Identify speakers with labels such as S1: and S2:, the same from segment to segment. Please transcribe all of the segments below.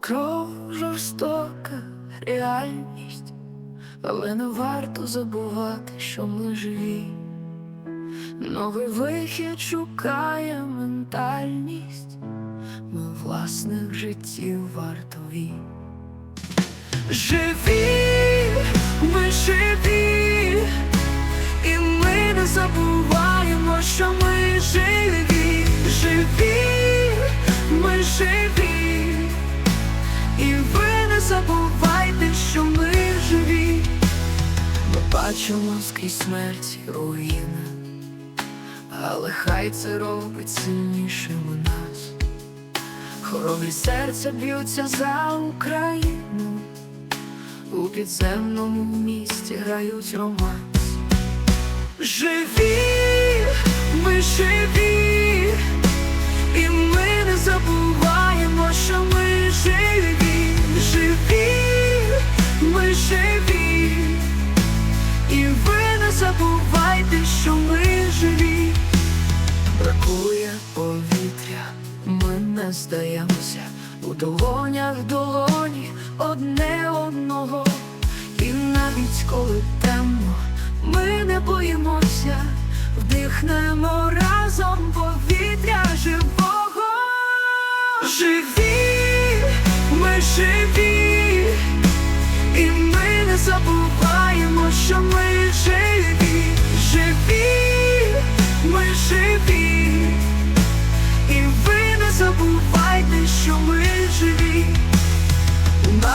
S1: Кров жорстока реальність, але не варто забувати, що ми живі. Новий вихід шукає ментальність, ми власних життів вартові. Живі, Бачимо скрізь смерть і руїни, але хай це робить сильнішим нас. Хоробрі серця б'ються за Україну, у підземному місті грають романс. Живі, ми живі, ми не здаємося у долонях долоні одне одного. І навіть коли темно, ми не боїмося, вдихнемо разом повітря живого.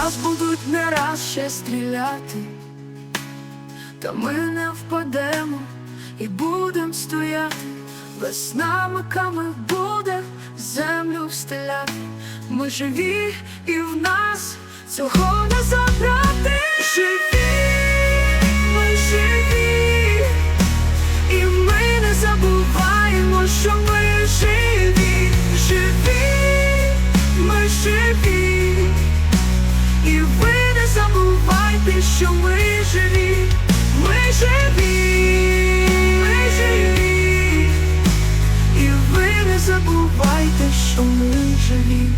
S1: Нас будуть не раз ще стріляти, та ми не впадемо і будем стояти, весна маками буде землю стріляти. Ми живі, і в нас цього не живі, ми живі, і ви не забувайте, що ми живі.